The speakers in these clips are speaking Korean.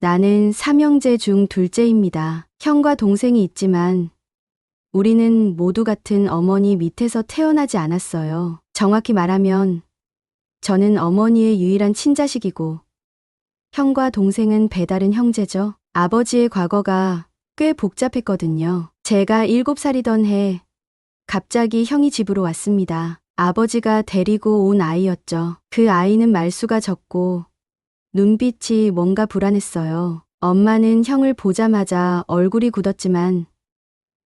나는 삼형제 중 둘째입니다. 형과 동생이 있지만 우리는 모두 같은 어머니 밑에서 태어나지 않았어요. 정확히 말하면 저는 어머니의 유일한 친자식이고 형과 동생은 배다른 형제죠. 아버지의 과거가 꽤 복잡했거든요. 제가 7살이던 해 갑자기 형이 집으로 왔습니다. 아버지가 데리고 온 아이였죠. 그 아이는 말수가 적고 눈빛이 뭔가 불안했어요. 엄마는 형을 보자마자 얼굴이 굳었지만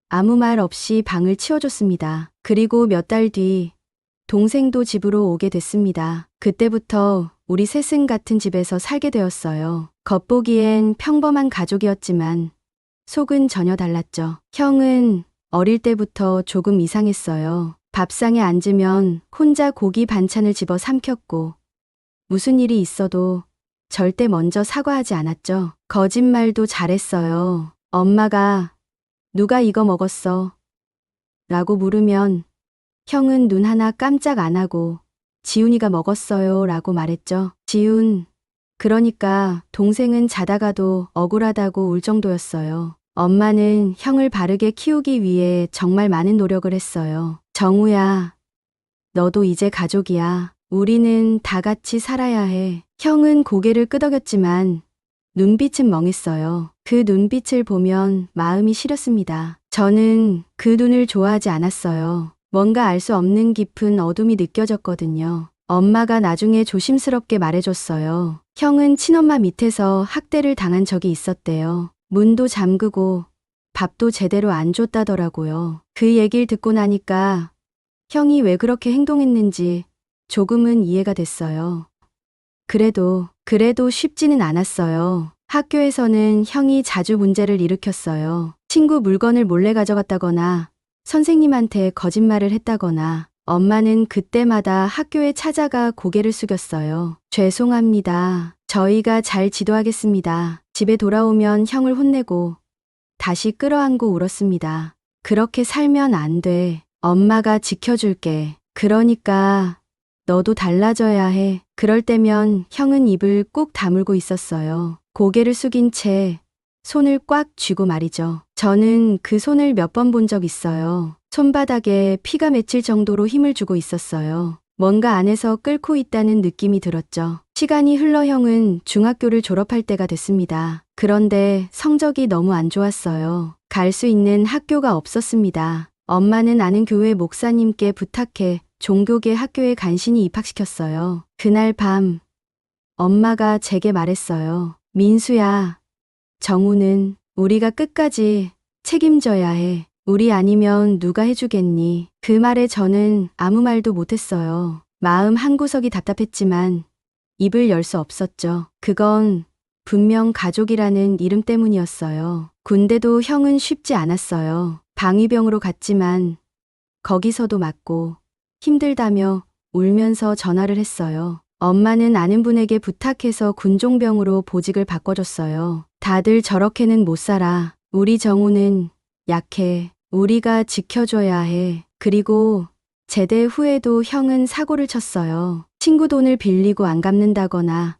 아무 말 없이 방을 치워줬습니다. 그리고 몇 달 뒤 동생도 집으로 오게 됐습니다. 그때부터 우리 셋은 같은 집에서 살게 되었어요. 겉보기엔 평범한 가족이었지만 속은 전혀 달랐죠. 형은 어릴 때부터 조금 이상했어요. 밥상에 앉으면 혼자 고기 반찬을 집어 삼켰고 무슨 일이 있어도 절대 먼저 사과하지 않았죠. 거짓말도 잘했어요. 엄마가 누가 이거 먹었어? 라고 물으면 형은 눈 하나 깜짝 안 하고 지훈이가 먹었어요 라고 말했죠. 지훈. 그러니까 동생은 자다가도 억울하다고 울 정도였어요. 엄마는 형을 바르게 키우기 위해 정말 많은 노력을 했어요. 정우야. 너도 이제 가족이야. 우리는 다 같이 살아야 해. 형은 고개를 끄덕였지만 눈빛은 멍했어요. 그 눈빛을 보면 마음이 시렸습니다. 저는 그 눈을 좋아하지 않았어요. 뭔가 알 수 없는 깊은 어둠이 느껴졌거든요. 엄마가 나중에 조심스럽게 말해줬어요. 형은 친엄마 밑에서 학대를 당한 적이 있었대요. 문도 잠그고 밥도 제대로 안 줬다더라고요. 그 얘기를 듣고 나니까 형이 왜 그렇게 행동했는지 조금은 이해가 됐어요. 그래도, 그래도 쉽지는 않았어요. 학교에서는 형이 자주 문제를 일으켰어요. 친구 물건을 몰래 가져갔다거나 선생님한테 거짓말을 했다거나 엄마는 그때마다 학교에 찾아가 고개를 숙였어요. 죄송합니다. 저희가 잘 지도하겠습니다. 집에 돌아오면 형을 혼내고 다시 끌어안고 울었습니다. 그렇게 살면 안 돼. 엄마가 지켜줄게. 그러니까 너도 달라져야 해. 그럴 때면 형은 입을 꾹 다물고 있었어요. 고개를 숙인 채 손을 꽉 쥐고 말이죠. 저는 그 손을 몇 번 본 적 있어요. 손바닥에 피가 맺힐 정도로 힘을 주고 있었어요. 뭔가 안에서 끓고 있다는 느낌이 들었죠. 시간이 흘러 형은 중학교를 졸업할 때가 됐습니다. 그런데 성적이 너무 안 좋았어요. 갈 수 있는 학교가 없었습니다. 엄마는 아는 교회 목사님께 부탁해 종교계 학교에 간신히 입학시켰어요. 그날 밤 엄마가 제게 말했어요. 민수야, 정우는 우리가 끝까지 책임져야 해. 우리 아니면 누가 해주겠니? 그 말에 저는 아무 말도 못했어요. 마음 한구석이 답답했지만 입을 열 수 없었죠. 그건 분명 가족이라는 이름 때문이었어요. 군대도 형은 쉽지 않았어요. 방위병으로 갔지만 거기서도 맞고 힘들다며 울면서 전화를 했어요. 엄마는 아는 분에게 부탁해서 군종병으로 보직을 바꿔줬어요. 다들 저렇게는 못 살아. 우리 정우는 약해. 우리가 지켜줘야 해. 그리고 제대 후에도 형은 사고를 쳤어요. 친구 돈을 빌리고 안 갚는다거나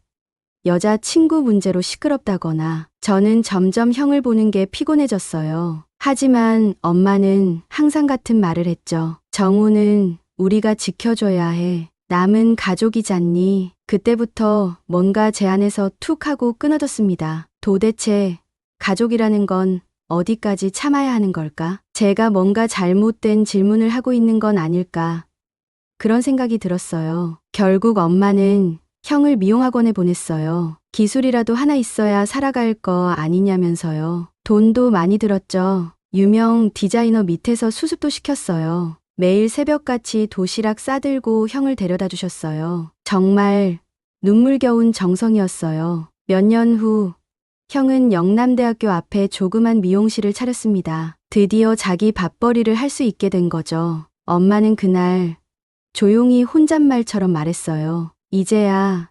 여자 친구 문제로 시끄럽다거나 저는 점점 형을 보는 게 피곤해졌어요. 하지만 엄마는 항상 같은 말을 했죠. 정우는 우리가 지켜줘야 해. 남은 가족이잖니. 그때부터 뭔가 제 안에서 툭 하고 끊어졌습니다. 도대체 가족이라는 건 어디까지 참아야 하는 걸까? 제가 뭔가 잘못된 질문을 하고 있는 건 아닐까? 그런 생각이 들었어요. 결국 엄마는 형을 미용학원에 보냈어요. 기술이라도 하나 있어야 살아갈 거 아니냐면서요. 돈도 많이 들었죠. 유명 디자이너 밑에서 수습도 시켰어요. 매일 새벽같이 도시락 싸들고 형을 데려다 주셨어요. 정말 눈물겨운 정성이었어요. 몇 년 후, 형은 영남대학교 앞에 조그만 미용실을 차렸습니다. 드디어 자기 밥벌이를 할 수 있게 된 거죠. 엄마는 그날 조용히 혼잣말처럼 말했어요. 이제야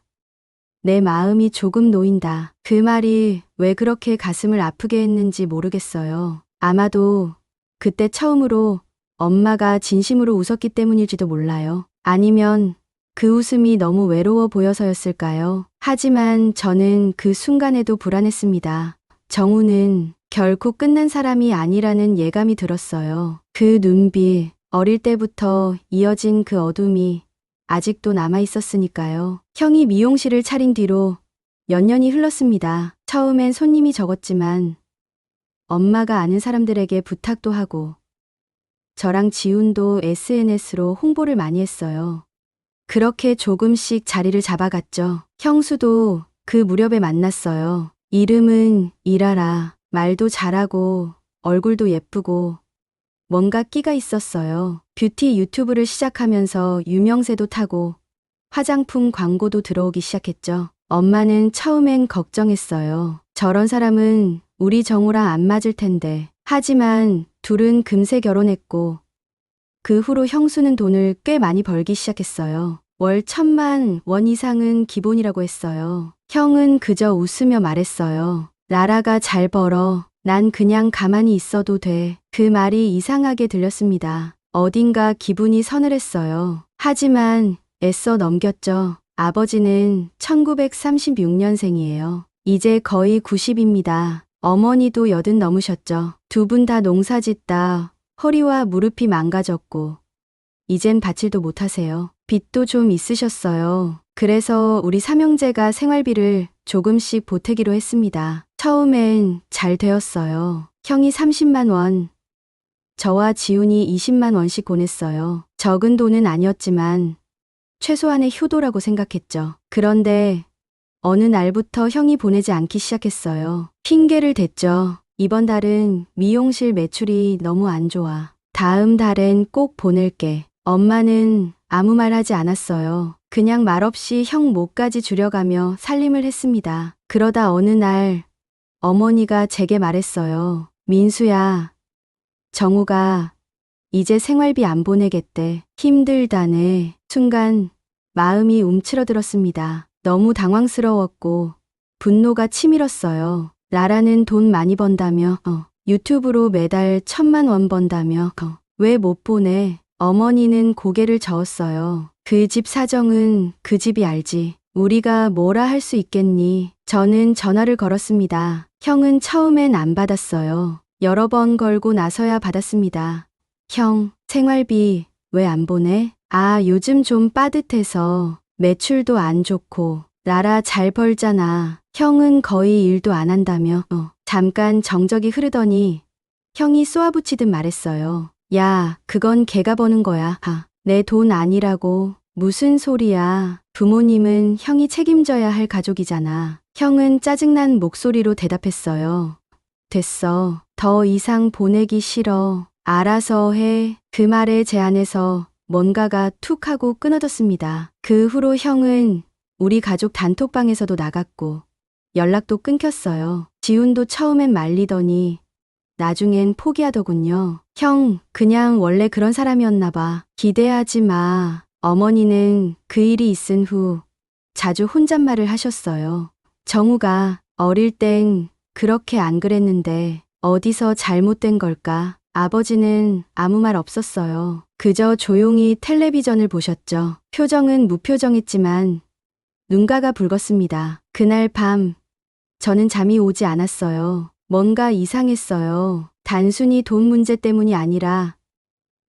내 마음이 조금 놓인다. 그 말이 왜 그렇게 가슴을 아프게 했는지 모르겠어요. 아마도 그때 처음으로 엄마가 진심으로 웃었기 때문일지도 몰라요. 아니면 그 웃음이 너무 외로워 보여서였을까요? 하지만 저는 그 순간에도 불안했습니다. 정우는 결코 끝난 사람이 아니라는 예감이 들었어요. 그 눈빛, 어릴 때부터 이어진 그 어둠이 아직도 남아 있었으니까요. 형이 미용실을 차린 뒤로 몇 년이 흘렀습니다. 처음엔 손님이 적었지만 엄마가 아는 사람들에게 부탁도 하고 저랑 지훈도 SNS로 홍보를 많이 했어요. 그렇게 조금씩 자리를 잡아갔죠. 형수도 그 무렵에 만났어요. 이름은 이라라. 말도 잘하고 얼굴도 예쁘고 뭔가 끼가 있었어요. 뷰티 유튜브를 시작하면서 유명세도 타고 화장품 광고도 들어오기 시작했죠. 엄마는 처음엔 걱정했어요. 저런 사람은 우리 정우랑 안 맞을 텐데. 하지만 둘은 금세 결혼했고 그 후로 형수는 돈을 꽤 많이 벌기 시작했어요. 월 천만 원 이상은 기본이라고 했어요. 형은 그저 웃으며 말했어요. 나라가 잘 벌어. 난 그냥 가만히 있어도 돼. 그 말이 이상하게 들렸습니다. 어딘가 기분이 서늘했어요. 하지만 애써 넘겼죠. 아버지는 1936년생이에요. 이제 거의 90입니다. 어머니도 여든 넘으셨죠. 두 분 다 농사 짓다 허리와 무릎이 망가졌고 이젠 밭일도 못하세요. 빚도 좀 있으셨어요. 그래서 우리 삼형제가 생활비를 조금씩 보태기로 했습니다. 처음엔 잘 되었어요. 형이 30만 원, 저와 지훈이 20만 원씩 보냈어요. 적은 돈은 아니었지만 최소한의 효도라고 생각했죠. 그런데 어느 날부터 형이 보내지 않기 시작했어요. 핑계를 댔죠. 이번 달은 미용실 매출이 너무 안 좋아. 다음 달엔 꼭 보낼게. 엄마는 아무 말 하지 않았어요. 그냥 말없이 형 목까지 줄여가며 살림을 했습니다. 그러다 어느 날 어머니가 제게 말했어요. 민수야, 정우가 이제 생활비 안 보내겠대. 힘들다네. 순간 마음이 움츠러들었습니다. 너무 당황스러웠고 분노가 치밀었어요. 나라는 돈 많이 번다며 어, 유튜브로 매달 천만 원 번다며 어, 왜못 보내? 어머니는 고개를 저었어요. 그 집 사정은 그 집이 알지. 우리가 뭐라 할 수 있겠니? 저는 전화를 걸었습니다. 형은 처음엔 안 받았어요. 여러 번 걸고 나서야 받았습니다. 형, 생활비 왜 안 보내? 아, 요즘 좀 빠듯해서 매출도 안 좋고 나라 잘 벌잖아. 형은 거의 일도 안 한다며. 어, 잠깐 정적이 흐르더니 형이 쏘아붙이듯 말했어요. 야, 그건 걔가 버는 거야. 아, 내 돈 아니라고. 무슨 소리야. 부모님은 형이 책임져야 할 가족이잖아. 형은 짜증난 목소리로 대답했어요. 됐어. 더 이상 보내기 싫어. 알아서 해. 그 말에 제 안에서 뭔가가 툭 하고 끊어졌습니다. 그 후로 형은 우리 가족 단톡방에서도 나갔고 연락도 끊겼어요. 지훈도 처음엔 말리더니 나중엔 포기하더군요. 형, 그냥 원래 그런 사람이었나 봐. 기대하지 마. 어머니는 그 일이 있은 후 자주 혼잣말을 하셨어요. 정우가 어릴 땐 그렇게 안 그랬는데 어디서 잘못된 걸까? 아버지는 아무 말 없었어요. 그저 조용히 텔레비전을 보셨죠. 표정은 무표정했지만 눈가가 붉었습니다. 그날 밤 저는 잠이 오지 않았어요. 뭔가 이상했어요. 단순히 돈 문제 때문이 아니라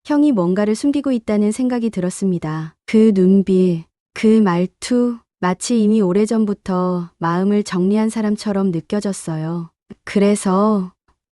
형이 뭔가를 숨기고 있다는 생각이 들었습니다. 그 눈빛, 그 말투, 마치 이미 오래전부터 마음을 정리한 사람처럼 느껴졌어요. 그래서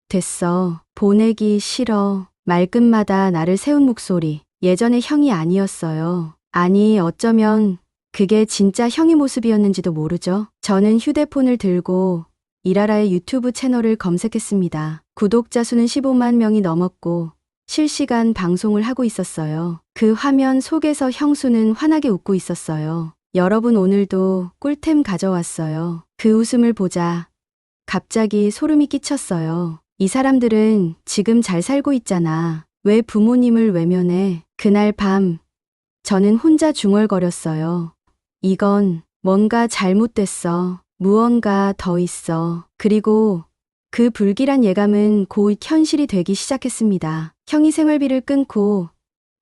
됐어. 보내기 싫어. 말끝마다 나를 세운 목소리. 예전의 형이 아니었어요. 아니, 어쩌면 그게 진짜 형의 모습이었는지도 모르죠. 저는 휴대폰을 들고 이라라의 유튜브 채널을 검색했습니다. 구독자 수는 15만 명이 넘었고 실시간 방송을 하고 있었어요. 그 화면 속에서 형수는 환하게 웃고 있었어요. 여러분 오늘도 꿀템 가져왔어요. 그 웃음을 보자 갑자기 소름이 끼쳤어요. 이 사람들은 지금 잘 살고 있잖아. 왜 부모님을 외면해? 그날 밤 저는 혼자 중얼거렸어요. 이건 뭔가 잘못됐어. 무언가 더 있어. 그리고 그 불길한 예감은 곧 현실이 되기 시작했습니다. 형이 생활비를 끊고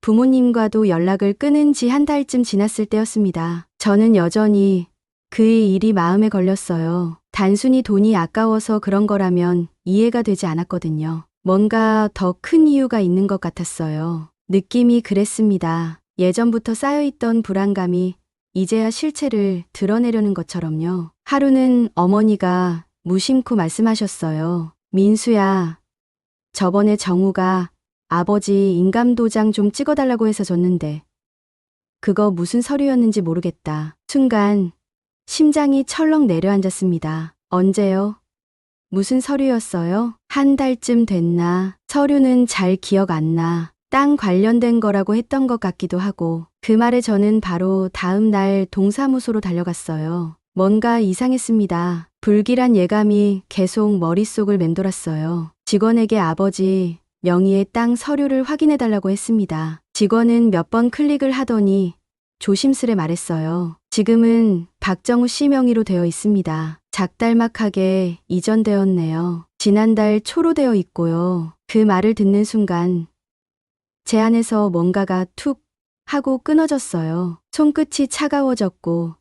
부모님과도 연락을 끊은 지 한 달쯤 지났을 때였습니다. 저는 여전히 그의 일이 마음에 걸렸어요. 단순히 돈이 아까워서 그런 거라면 이해가 되지 않았거든요. 뭔가 더 큰 이유가 있는 것 같았어요. 느낌이 그랬습니다. 예전부터 쌓여있던 불안감이 이제야 실체를 드러내려는 것처럼요. 하루는 어머니가 무심코 말씀하셨어요. 민수야, 저번에 정우가 아버지 인감도장 좀 찍어달라고 해서 줬는데, 그거 무슨 서류였는지 모르겠다. 순간, 심장이 철렁 내려앉았습니다. 언제요? 무슨 서류였어요? 한 달쯤 됐나? 서류는 잘 기억 안 나. 땅 관련된 거라고 했던 것 같기도 하고, 그 말에 저는 바로 다음 날 동사무소로 달려갔어요. 뭔가 이상했습니다. 불길한 예감이 계속 머릿속을 맴돌았어요. 직원에게 아버지 명의의 땅 서류를 확인해달라고 했습니다. 직원은 몇 번 클릭을 하더니 조심스레 말했어요. 지금은 박정우 씨 명의로 되어 있습니다. 작달막하게 이전되었네요. 지난달 초로 되어 있고요. 그 말을 듣는 순간 제 안에서 뭔가가 툭 하고 끊어졌어요. 손끝이 차가워졌고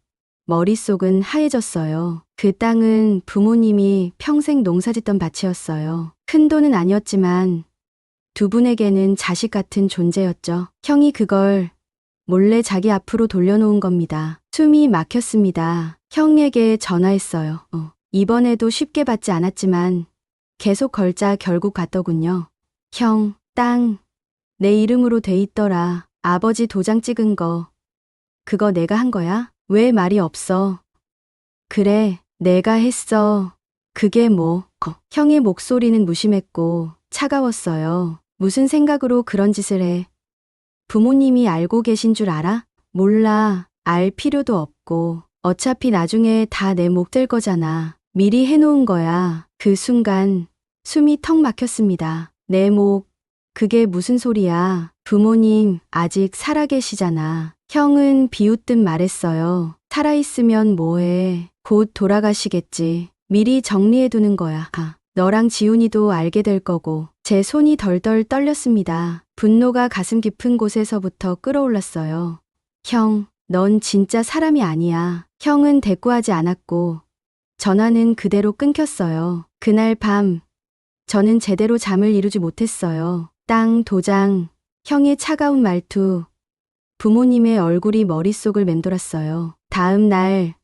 머릿속은 하얘졌어요. 그 땅은 부모님이 평생 농사짓던 밭이었어요. 큰 돈은 아니었지만 두 분에게는 자식 같은 존재였죠. 형이 그걸 몰래 자기 앞으로 돌려놓은 겁니다. 숨이 막혔습니다. 형에게 전화했어요. 어, 이번에도 쉽게 받지 않았지만 계속 걸자 결국 갔더군요. 형, 땅, 내 이름으로 돼 있더라. 아버지 도장 찍은 거. 그거 내가 한 거야? 왜 말이 없어? 그래, 내가 했어. 그게 뭐, 거. 형의 목소리는 무심했고 차가웠어요. 무슨 생각으로 그런 짓을 해? 부모님이 알고 계신 줄 알아? 몰라. 알 필요도 없고. 어차피 나중에 다 내 목 될 거잖아. 미리 해놓은 거야. 그 순간 숨이 턱 막혔습니다. 내 목. 그게 무슨 소리야. 부모님 아직 살아계시잖아. 형은 비웃듯 말했어요. 살아있으면 뭐해. 곧 돌아가시겠지. 미리 정리해두는 거야. 아, 너랑 지훈이도 알게 될 거고. 제 손이 덜덜 떨렸습니다. 분노가 가슴 깊은 곳에서부터 끌어올랐어요. 형, 넌 진짜 사람이 아니야. 형은 대꾸하지 않았고, 전화는 그대로 끊겼어요. 그날 밤, 저는 제대로 잠을 이루지 못했어요. 땅, 도장, 형의 차가운 말투, 부모님의 얼굴이 머릿속을 맴돌았어요. 다음 날,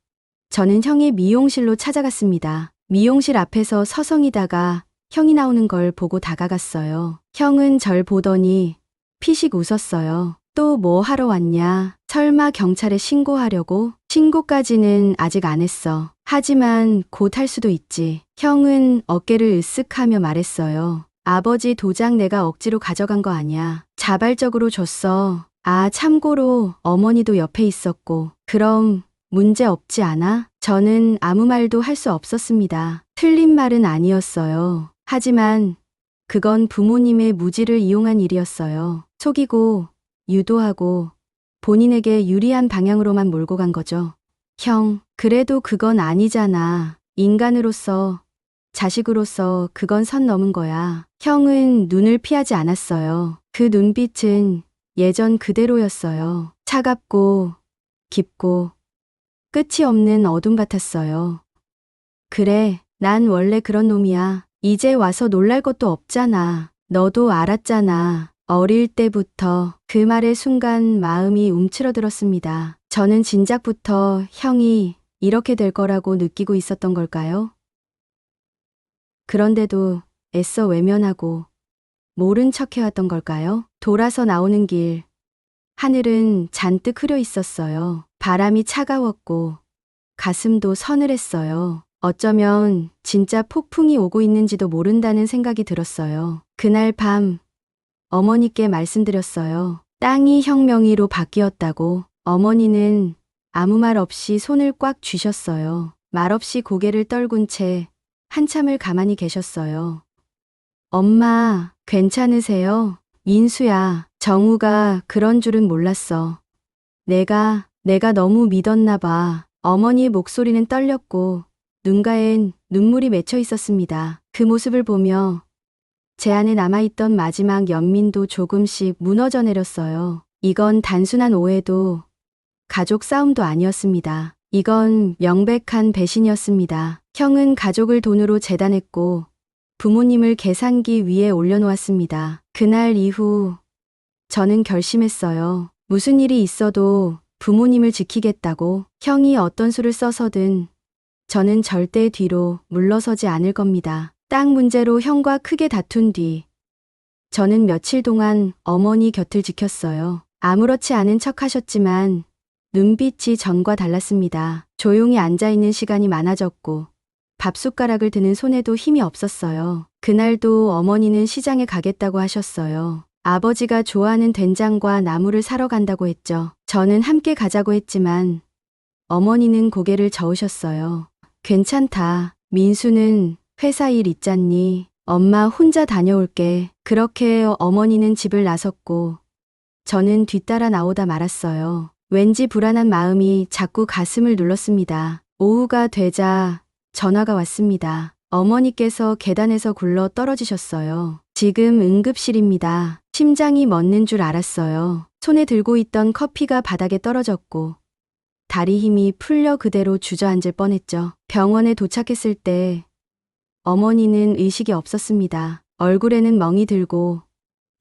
저는 형의 미용실로 찾아갔습니다. 미용실 앞에서 서성이다가 형이 나오는 걸 보고 다가갔어요. 형은 절 보더니 피식 웃었어요. 또 뭐 하러 왔냐? 설마 경찰에 신고하려고? 신고까지는 아직 안 했어. 하지만 곧 할 수도 있지. 형은 어깨를 으쓱하며 말했어요. 아버지 도장 내가 억지로 가져간 거 아니야. 자발적으로 줬어. 아, 참고로 어머니도 옆에 있었고. 그럼 문제 없지 않아? 저는 아무 말도 할 수 없었습니다. 틀린 말은 아니었어요. 하지만 그건 부모님의 무지를 이용한 일이었어요. 속이고, 유도하고, 본인에게 유리한 방향으로만 몰고 간 거죠. 형, 그래도 그건 아니잖아. 인간으로서, 자식으로서 그건 선 넘은 거야. 형은 눈을 피하지 않았어요. 그 눈빛은 예전 그대로였어요. 차갑고, 깊고, 끝이 없는 어둠 같았어요. 그래, 난 원래 그런 놈이야. 이제 와서 놀랄 것도 없잖아. 너도 알았잖아. 어릴 때부터 그 말의 순간 마음이 움츠러들었습니다. 저는 진작부터 형이 이렇게 될 거라고 느끼고 있었던 걸까요? 그런데도 애써 외면하고 모른 척 해왔던 걸까요? 돌아서 나오는 길. 하늘은 잔뜩 흐려 있었어요. 바람이 차가웠고 가슴도 서늘했어요. 어쩌면 진짜 폭풍이 오고 있는지도 모른다는 생각이 들었어요. 그날 밤 어머니께 말씀드렸어요. 땅이 형 명의로 바뀌었다고 어머니는 아무 말 없이 손을 꽉 쥐셨어요. 말없이 고개를 떨군 채 한참을 가만히 계셨어요. 엄마, 괜찮으세요? 인수야, 정우가 그런 줄은 몰랐어. 내가, 내가 너무 믿었나 봐. 어머니의 목소리는 떨렸고, 눈가엔 눈물이 맺혀 있었습니다. 그 모습을 보며 제 안에 남아있던 마지막 연민도 조금씩 무너져 내렸어요. 이건 단순한 오해도 가족 싸움도 아니었습니다. 이건 명백한 배신이었습니다. 형은 가족을 돈으로 재단했고 부모님을 계산기 위에 올려놓았습니다. 그날 이후 저는 결심했어요. 무슨 일이 있어도 부모님을 지키겠다고 형이 어떤 수를 써서든 저는 절대 뒤로 물러서지 않을 겁니다. 땅 문제로 형과 크게 다툰 뒤 저는 며칠 동안 어머니 곁을 지켰어요. 아무렇지 않은 척 하셨지만 눈빛이 전과 달랐습니다. 조용히 앉아있는 시간이 많아졌고 밥숟가락을 드는 손에도 힘이 없었어요. 그날도 어머니는 시장에 가겠다고 하셨어요. 아버지가 좋아하는 된장과 나물을 사러 간다고 했죠. 저는 함께 가자고 했지만 어머니는 고개를 저으셨어요. 괜찮다. 민수는 회사 일 있잖니. 엄마 혼자 다녀올게. 그렇게 어머니는 집을 나섰고 저는 뒤따라 나오다 말았어요. 왠지 불안한 마음이 자꾸 가슴을 눌렀습니다. 오후가 되자 전화가 왔습니다. 어머니께서 계단에서 굴러 떨어지셨어요. 지금 응급실입니다. 심장이 멎는 줄 알았어요. 손에 들고 있던 커피가 바닥에 떨어졌고 다리 힘이 풀려 그대로 주저앉을 뻔했죠. 병원에 도착했을 때 어머니는 의식이 없었습니다. 얼굴에는 멍이 들고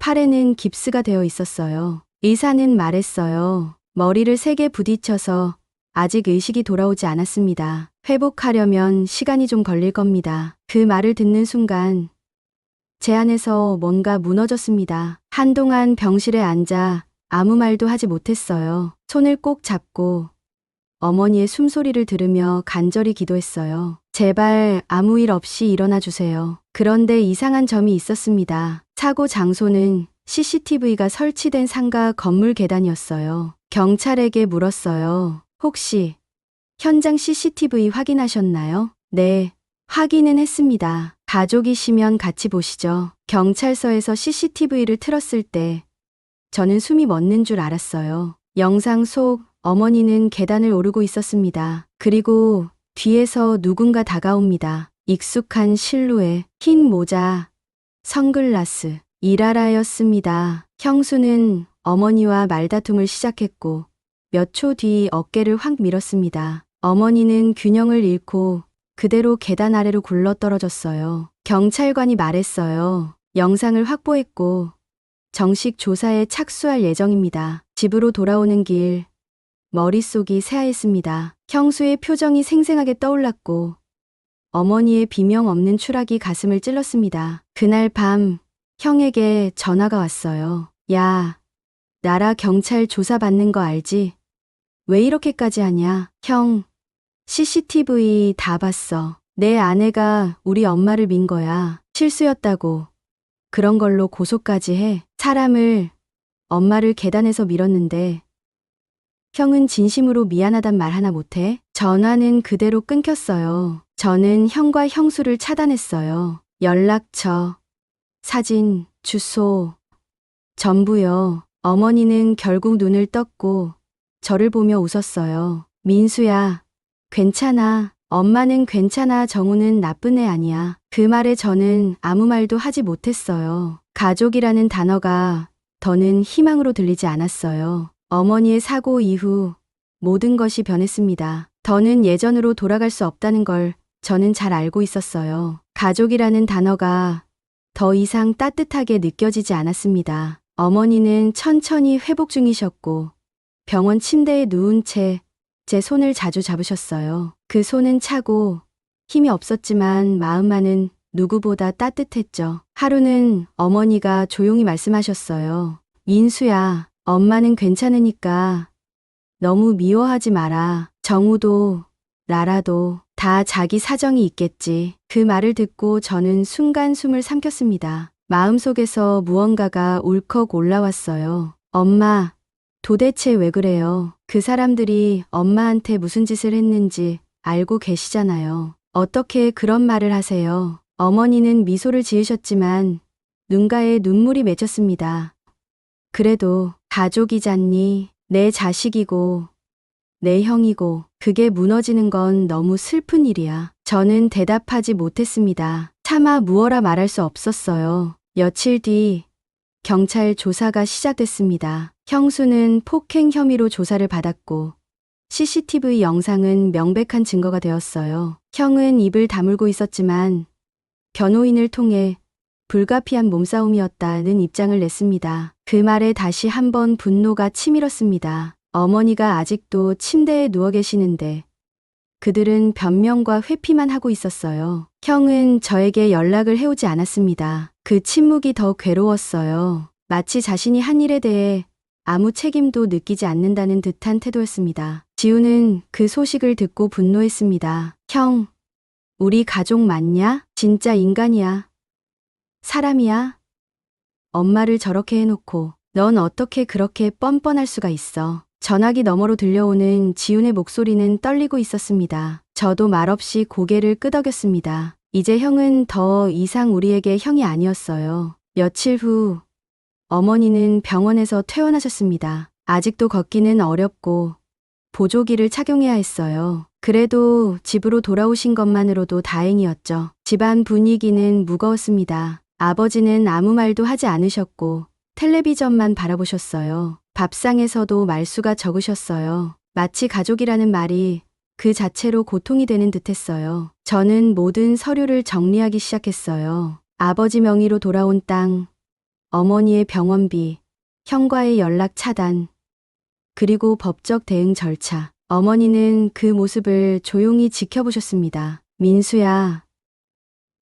팔에는 깁스가 되어 있었어요. 의사는 말했어요. 머리를 세게 부딪혀서 아직 의식이 돌아오지 않았습니다. 회복하려면 시간이 좀 걸릴 겁니다. 그 말을 듣는 순간 제 안에서 뭔가 무너졌습니다. 한동안 병실에 앉아 아무 말도 하지 못했어요. 손을 꼭 잡고 어머니의 숨소리를 들으며 간절히 기도했어요. 제발 아무 일 없이 일어나 주세요. 그런데 이상한 점이 있었습니다. 사고 장소는 CCTV가 설치된 상가 건물 계단이었어요. 경찰에게 물었어요. 혹시 현장 CCTV 확인하셨나요? 네, 확인은 했습니다. 가족이시면 같이 보시죠. 경찰서에서 CCTV를 틀었을 때 저는 숨이 멎는 줄 알았어요. 영상 속 어머니는 계단을 오르고 있었습니다. 그리고 뒤에서 누군가 다가옵니다. 익숙한 실루엣, 흰 모자, 선글라스, 이라라였습니다. 형수는 어머니와 말다툼을 시작했고 몇 초 뒤 어깨를 확 밀었습니다. 어머니는 균형을 잃고 그대로 계단 아래로 굴러 떨어졌어요. 경찰관이 말했어요. 영상을 확보했고 정식 조사에 착수할 예정입니다. 집으로 돌아오는 길 머릿속이 새하였습니다. 형수의 표정이 생생하게 떠올랐고 어머니의 비명 없는 추락이 가슴을 찔렀습니다. 그날 밤 형에게 전화가 왔어요. 야, 나라 경찰 조사받는 거 알지? 왜 이렇게까지 하냐? 형, CCTV 다 봤어. 내 아내가 우리 엄마를 민 거야. 실수였다고. 그런 걸로 고소까지 해. 사람을, 엄마를 계단에서 밀었는데, 형은 진심으로 미안하단 말 하나 못해? 전화는 그대로 끊겼어요. 저는 형과 형수를 차단했어요. 연락처, 사진, 주소, 전부요. 어머니는 결국 눈을 떴고 저를 보며 웃었어요. 민수야, 괜찮아. 엄마는 괜찮아. 정우는 나쁜 애 아니야. 그 말에 저는 아무 말도 하지 못했어요. 가족이라는 단어가 더는 희망으로 들리지 않았어요. 어머니의 사고 이후 모든 것이 변했습니다. 더는 예전으로 돌아갈 수 없다는 걸 저는 잘 알고 있었어요. 가족이라는 단어가 더 이상 따뜻하게 느껴지지 않았습니다. 어머니는 천천히 회복 중이셨고 병원 침대에 누운 채 제 손을 자주 잡으셨어요. 그 손은 차고 힘이 없었지만 마음만은 누구보다 따뜻했죠. 하루는 어머니가 조용히 말씀하셨어요. 민수야, 엄마는 괜찮으니까 너무 미워하지 마라. 정우도, 나라도 다 자기 사정이 있겠지. 그 말을 듣고 저는 순간 숨을 삼켰습니다. 마음속에서 무언가가 울컥 올라왔어요. 엄마, 도대체 왜 그래요? 그 사람들이 엄마한테 무슨 짓을 했는지 알고 계시잖아요. 어떻게 그런 말을 하세요? 어머니는 미소를 지으셨지만 눈가에 눈물이 맺혔습니다. 그래도 가족이잖니, 내 자식이고, 내 형이고, 그게 무너지는 건 너무 슬픈 일이야. 저는 대답하지 못했습니다. 차마 무어라 말할 수 없었어요. 며칠 뒤 경찰 조사가 시작됐습니다. 형수는 폭행 혐의로 조사를 받았고 CCTV 영상은 명백한 증거가 되었어요. 형은 입을 다물고 있었지만 변호인을 통해 불가피한 몸싸움이었다는 입장을 냈습니다. 그 말에 다시 한번 분노가 치밀었습니다. 어머니가 아직도 침대에 누워 계시는데 그들은 변명과 회피만 하고 있었어요. 형은 저에게 연락을 해오지 않았습니다. 그 침묵이 더 괴로웠어요. 마치 자신이 한 일에 대해 아무 책임도 느끼지 않는다는 듯한 태도였습니다. 지우는 그 소식을 듣고 분노했습니다. 형, 우리 가족 맞냐? 진짜 인간이야. 사람이야? 엄마를 저렇게 해놓고 넌 어떻게 그렇게 뻔뻔할 수가 있어. 전화기 너머로 들려오는 지훈의 목소리는 떨리고 있었습니다. 저도 말없이 고개를 끄덕였습니다. 이제 형은 더 이상 우리에게 형이 아니었어요. 며칠 후 어머니는 병원에서 퇴원하셨습니다. 아직도 걷기는 어렵고 보조기를 착용해야 했어요. 그래도 집으로 돌아오신 것만으로도 다행이었죠. 집안 분위기는 무거웠습니다. 아버지는 아무 말도 하지 않으셨고 텔레비전만 바라보셨어요. 밥상에서도 말수가 적으셨어요. 마치 가족이라는 말이 그 자체로 고통이 되는 듯 했어요. 저는 모든 서류를 정리하기 시작했어요. 아버지 명의로 돌아온 땅, 어머니의 병원비, 형과의 연락 차단, 그리고 법적 대응 절차. 어머니는 그 모습을 조용히 지켜보셨습니다. 민수야,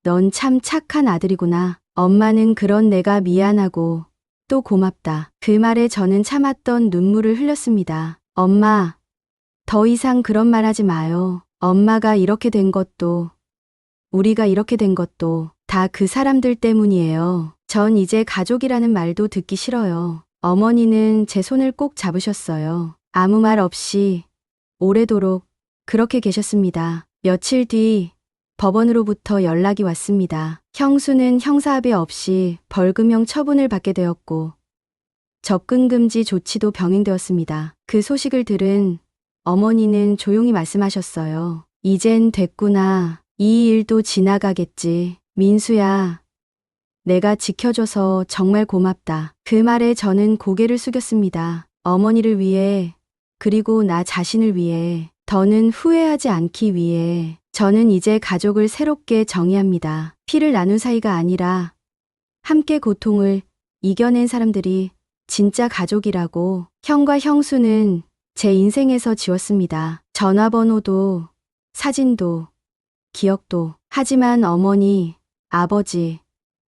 넌 참 착한 아들이구나. 엄마는 그런 내가 미안하고 또 고맙다. 그 말에 저는 참았던 눈물을 흘렸습니다. 엄마, 더 이상 그런 말 하지 마요. 엄마가 이렇게 된 것도, 우리가 이렇게 된 것도 다 그 사람들 때문이에요. 전 이제 가족이라는 말도 듣기 싫어요. 어머니는 제 손을 꼭 잡으셨어요. 아무 말 없이 오래도록 그렇게 계셨습니다. 며칠 뒤 법원으로부터 연락이 왔습니다. 형수는 형사합의 없이 벌금형 처분을 받게 되었고 접근금지 조치도 병행되었습니다. 그 소식을 들은 어머니는 조용히 말씀하셨어요. 이젠 됐구나. 이 일도 지나가겠지. 민수야. 내가 지켜줘서 정말 고맙다. 그 말에 저는 고개를 숙였습니다. 어머니를 위해, 그리고 나 자신을 위해, 더는 후회하지 않기 위해, 저는 이제 가족을 새롭게 정의합니다. 피를 나눈 사이가 아니라, 함께 고통을 이겨낸 사람들이 진짜 가족이라고, 형과 형수는 제 인생에서 지웠습니다. 전화번호도, 사진도, 기억도. 하지만 어머니, 아버지,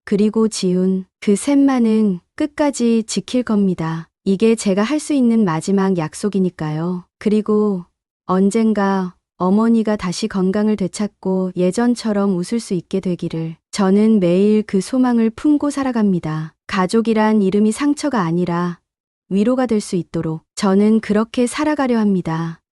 그리고 지훈, 그 셋만은 끝까지 지킬 겁니다. 이게 제가 할 수 있는 마지막 약속이니까요. 그리고 언젠가 어머니가 다시 건강을 되찾고 예전처럼 웃을 수 있게 되기를 저는 매일 그 소망을 품고 살아갑니다. 가족이란 이름이 상처가 아니라 위로가 될 수 있도록 저는 그렇게 살아가려 합니다.